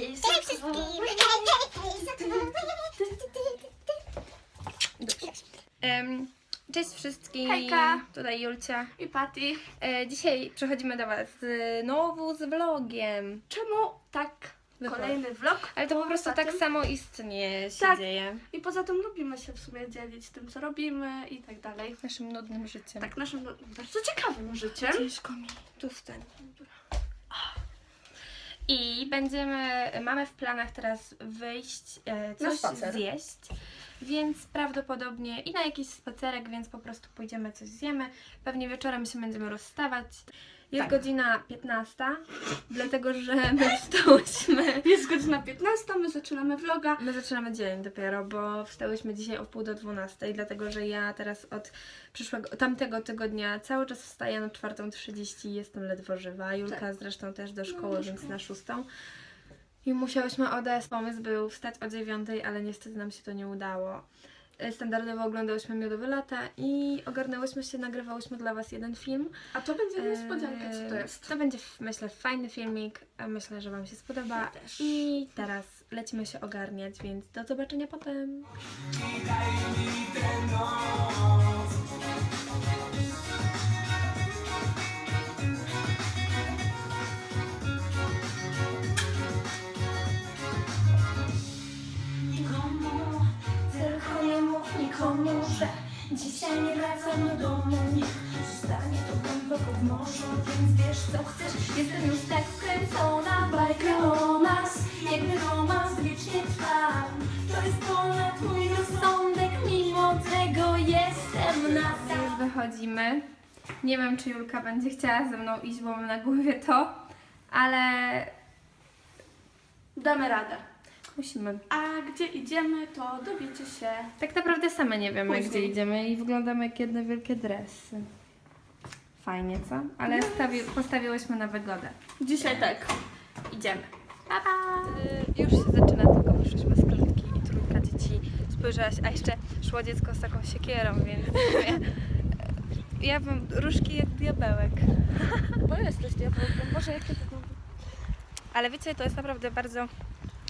Cześć wszystkim! Em, Cześć wszystkim. Hejka. Tutaj Julcia. I Patty. E, dzisiaj przechodzimy do Was znowu z vlogiem. Czemu tak Wychodzi. kolejny vlog? Ale to po prostu Poza tak tym- samo istnie się Tak. dzieje. I poza tym lubimy się w sumie dzielić tym, co robimy i tak dalej. Naszym nudnym życiem. Tak, naszym bardzo ciekawym życiem. Ciężko mi. Tu wstań. I będziemy, mamy w planach teraz wyjść, e, coś spacer. zjeść, więc prawdopodobnie i na jakiś spacerek, więc po prostu pójdziemy coś zjemy. Pewnie wieczorem się będziemy rozstawać. Jest Tak. godzina 15, dlatego że my wstałyśmy. Jest godzina 15, my zaczynamy vloga. My zaczynamy dzień dopiero, bo wstałyśmy dzisiaj o pół do 12, dlatego że ja teraz od przyszłego, tamtego tygodnia cały czas wstaję na 4.30 i jestem ledwo żywa. Julka Tak. zresztą też do szkoły, do więc na 6. I musiałyśmy odejść. Pomysł był wstać o 9, ale niestety nam się to nie udało. E, Standardowo oglądałyśmy Miodowe Lata i ogarnęłyśmy się, nagrywałyśmy dla Was jeden film. A to będzie niespodzianka, co to jest. To będzie, myślę, fajny filmik. a Myślę, że Wam się spodoba. Ja też. I teraz lecimy się ogarniać, więc do zobaczenia potem. Nikomu, dzisiaj nie wracam do domu. Zostanie to głęboko w morzu, więc wiesz co chcesz. Jestem już tak wkręcona w bajkę o nas, jakby romans wiecznie trwa. To jest ponad mój rozsądek, mimo tego jestem nadal. Już wychodzimy. Nie wiem, czy Julka będzie chciała ze mną iść, bo mam na głowie to, ale Damy radę. Musimy. A gdzie idziemy, to dowiecie się. Tak naprawdę same nie wiemy, Później. gdzie idziemy i wyglądamy jak jedne wielkie dresy. Fajnie, co? Ale stawi- postawiłyśmy na wygodę. Dzisiaj tak. Idziemy. Pa, pa. Y, Już się zaczyna, tylko wyszliśmy z klatki i trójka dzieci spojrzałaś, a jeszcze szło dziecko z taką siekierą, więc ja, ja mam różki jak diabełek. Bo jesteś diabełkiem. Boże, jakie to Ale wiecie, to jest naprawdę bardzo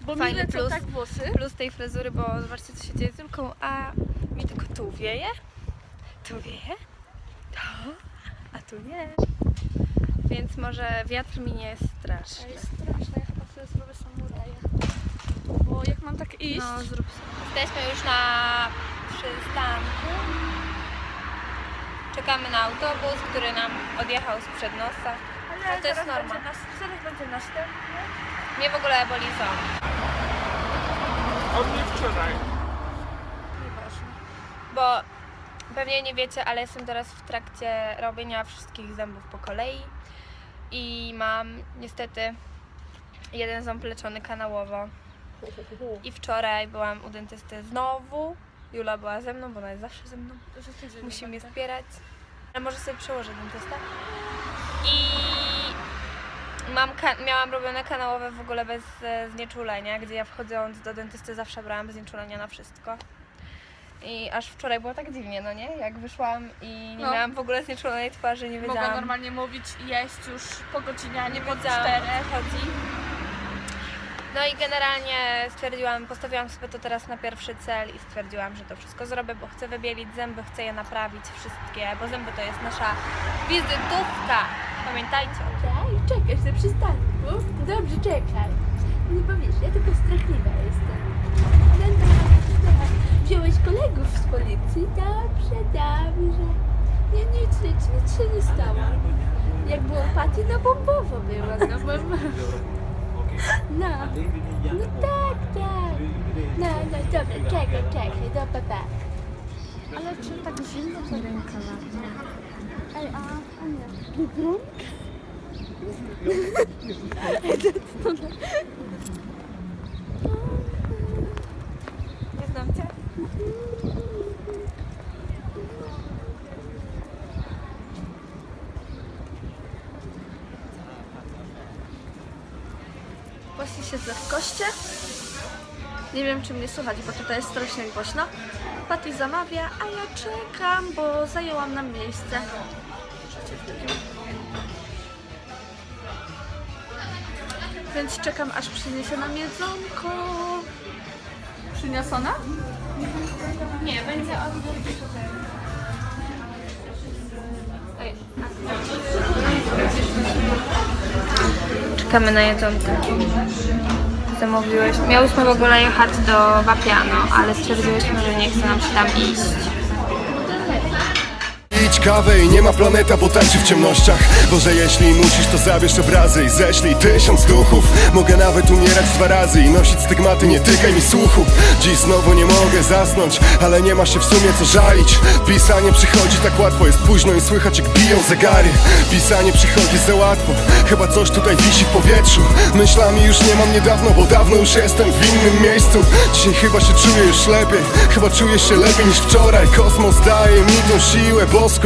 Bo Fajny mi plus. tak włosy. plus tej fryzury, bo zobaczcie co się dzieje z Julką, a mi tylko tu wieje, tu wieje, to, a tu nie. Więc może wiatr mi nie jest straszny. Ej, straszne, ja chyba sobie zrobię samuraja. Bo jak mam tak iść... No, zrób sobie. Jesteśmy już na przystanku. Czekamy na autobus, który nam odjechał sprzed nosa. ale to jest norma. Będzie nas, zaraz będzie następny. Mnie w ogóle boli ząb. Od mnie wczoraj. Nieważne. Bo pewnie nie wiecie, ale jestem teraz w trakcie robienia wszystkich zębów po kolei. I mam niestety jeden ząb leczony kanałowo. I wczoraj byłam u dentysty znowu. Jula była ze mną, bo ona jest zawsze ze mną. Musi mnie wspierać. Ale może sobie przełożę dentysta. I mam miałam robione kanałowe w ogóle bez e, znieczulenia, gdzie ja wchodząc do dentysty zawsze brałam znieczulenia na wszystko. I aż wczoraj było tak dziwnie, no nie? Jak wyszłam i nie No. miałam w ogóle znieczulonej twarzy, nie Mogę wiedziałam. normalnie mówić i jeść już po godzinie, a nie po wiedziałam, o czterech. co chodzi. No i generalnie stwierdziłam, postawiłam sobie to teraz na pierwszy cel i stwierdziłam, że to wszystko zrobię, bo chcę wybielić zęby, chcę je naprawić wszystkie, bo zęby to jest nasza wizytówka. Pamiętajcie o tym. Tak, czekasz na przystanku? Dobrze, czekaj. Nie powiesz, ja tylko strachliwa jestem. No dobrze. Wziąłeś kolegów z policji? Dobrze, dobrze. Nie, nic, nic, nic się nie stało. Jak było Patty, no bombowo było, no bombowo. No, no tak, tak. No, no, dobra, czekaj, czekaj, do papa. Ale czy tak zimno to ręka Ej, a, a nie. Nie Się w lekkoście. Nie wiem, czy mnie słychać, bo tutaj jest strasznie głośno. Patty zamawia, a ja czekam, bo zajęłam nam miejsce. Więc czekam aż przyniesie nam jedzonko. Przyniosona? Nie, będzie odbiór Czekamy na jedzonko. Zamówiłeś. Miałyśmy w ogóle jechać do Wapiano, ale stwierdziłyśmy, że nie chce nam się tam iść. Kawę i nie ma planeta, bo tańczy w ciemnościach. Boże, jeśli musisz, to zabierz obrazy i ześlij tysiąc duchów. Mogę nawet umierać dwa razy i nosić stygmaty, nie tykaj mi słuchu Dziś znowu nie mogę zasnąć, ale nie ma się w sumie co żalić. Pisanie przychodzi tak łatwo, jest późno i słychać jak biją zegary. Pisanie przychodzi za łatwo, chyba coś tutaj wisi w powietrzu. Myślami już nie mam niedawno, bo dawno już jestem w innym miejscu. Dzisiaj chyba się czuję już lepiej, chyba czuję się lepiej niż wczoraj. Kosmos daje mi tą siłę, boską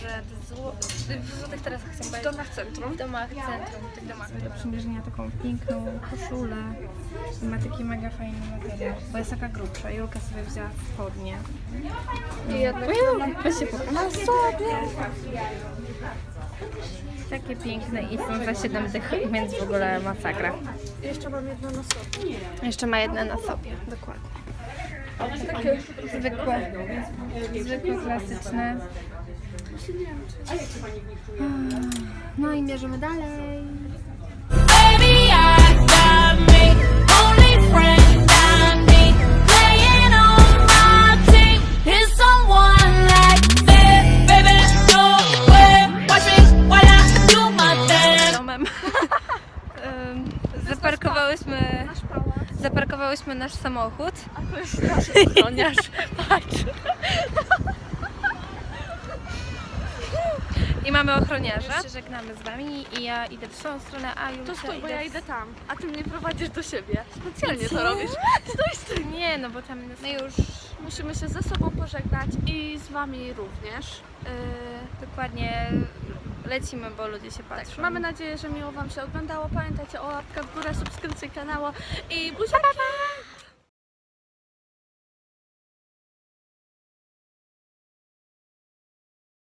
właśnie w w zło- w Złotych chciałam W powiedzieć. domach centrum. W domach centrum, w tych domach. Do przymierzenia taką piękną koszulę i ma taki mega fajny materiał, bo jest taka grubsza. Julka sobie wzięła spodnie. I jednak weź się pokaż. Takie piękne i są za 7 dych, więc w ogóle masakra. Jeszcze mam jedno na sobie. Jeszcze ma jedne na sobie, dokładnie. Takie zwykłe, zwykłe, klasyczne. No i mierzymy dalej. Baby, I got me. Only friend I need. Playing on my team is someone like me. Baby, no way. Watch me while I do my thing. domem. Em, Zaparkowałyśmy, zaparkowałyśmy nasz samochód. A to jest nasz ochroniarz. Patrz. I mamy ochroniarza. Już się żegnamy z wami i ja idę w tą stronę, a Julcia To stój, bo ja idę tam. A ty mnie prowadzisz do siebie. Specjalnie to robisz. Stój, stój. Nie, no bo tam my już Musimy się ze sobą pożegnać i z wami również. Yy, dokładnie lecimy, bo ludzie się patrzą. tak, mamy nadzieję, że miło wam się oglądało. Pamiętajcie o łapkach w górę, subskrypcji kanału i buziaki!